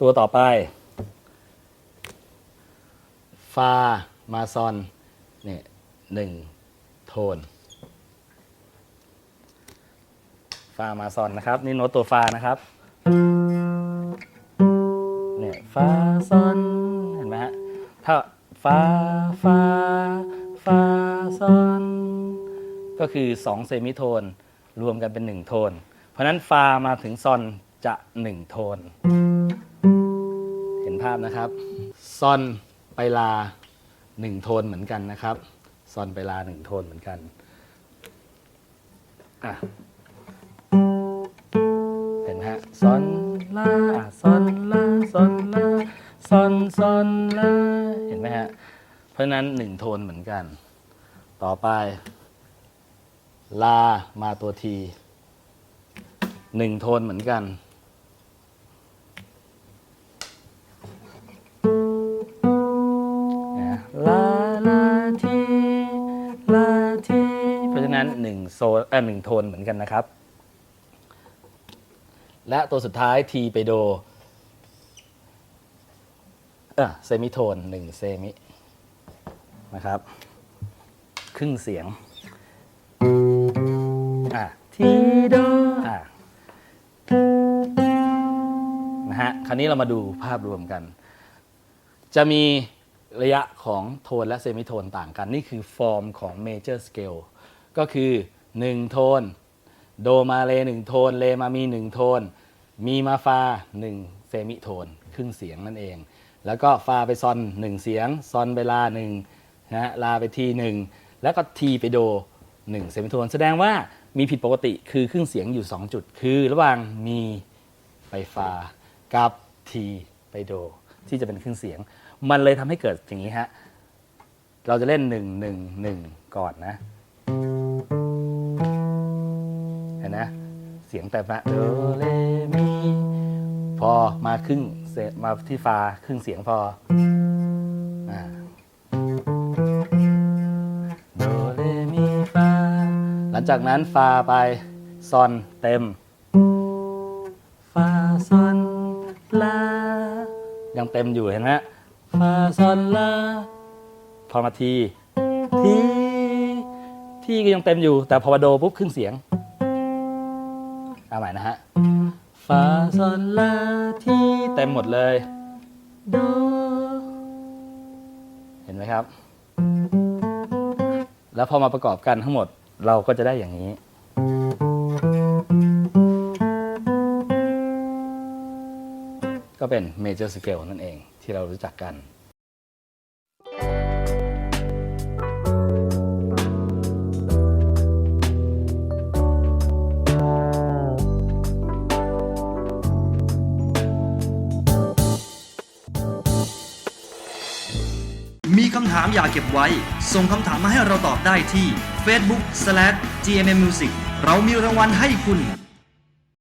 ตัวต่อไป ฟา มาซอนเนี่ยหนึ่งโทน ฟา มาซอนนะครับ นี่โน้ตตัวฟานะครับเนี่ยฟาซอนเห็นไหมฮะถ้าฟาฟาฟาซอนก็คือ 2 เซมิโทน รวมกันเป็น 1 โทน เพราะนั้นฟามาถึงซอนจะ 1 โทน นะครับซอนไปลา1โทนเหมือนกันนะครับซอนไปลา1โทนเหมือนกันอะเห็นไหมฮะซอนลาซอนลาซอนลาซอนซอนลาเห็นไหมฮะเพราะนั้น1โทนเหมือนกัน ต่อไป ลามาตัวทีหนึ่งโทนเหมือนกัน ราะฉะนั้นหนึ่งโซนเออหนึ่งโทนเหมือนกันนะครับ และตัวสุดท้ายทีไปโดเออเซมิโทนหนึ่งเซมินะครับ ครึ่งเสียงอะทีโดอะนะฮะคราวนี้เรามาดูภาพรวมกัน จะมีระยะของโทนและเซมิโทนต่างกัน นี่คือฟอร์มของเมเจอร์สเกล ก็คือ 1 โทน โดมาเล1โทน เลมามี 1 โทน มีมาฟา 1 เซมิโทน ครึ่งเสียงนั่นเอง แล้วก็ฟาไปซอน 1 เสียง ซอนไปลา1นะลาไปทีหนึ่งแล้วก็ทีไปโด 1 เซมิโทน แสดงว่ามีผิดปกติคือครึ่งเสียงอยู่ 2 จุด คือระหว่างมีไปฟากับทีไปโด ที่จะเป็นครึ่งเสียง มันเลยทำให้เกิดอย่างนี้ฮะเราจะเล่น 1 1 1 ก่อนนะ เสียงแต่มาโดเรมีพอมาครึ่งเสร็จมาที่ฟาครึ่งเสียงพออ่าโดเรมีฟาหลังจากนั้นฟาไปซอนเต็มฟาซอนลายังเต็มอยู่เห็นไหมฮะฟาซอนลาพอมาทีทีที่ก็ยังเต็มอยู่ แต่พอมาโดปุ๊บครึ่งเสียง เอาใหม่นะฮะฟาซอนลาทีเต็มหมดเลยโดเห็นไหมครับ แล้วพอมาประกอบกันทั้งหมดเราก็จะได้อย่างนี้ ก็เป็น major scale นั่นเองที่เรารู้จักกัน คำถามอยากเก็บไว้ ส่งคำถามมาให้เราตอบได้ที่ Facebook/GMMmusic เรามีรางวัลให้คุณ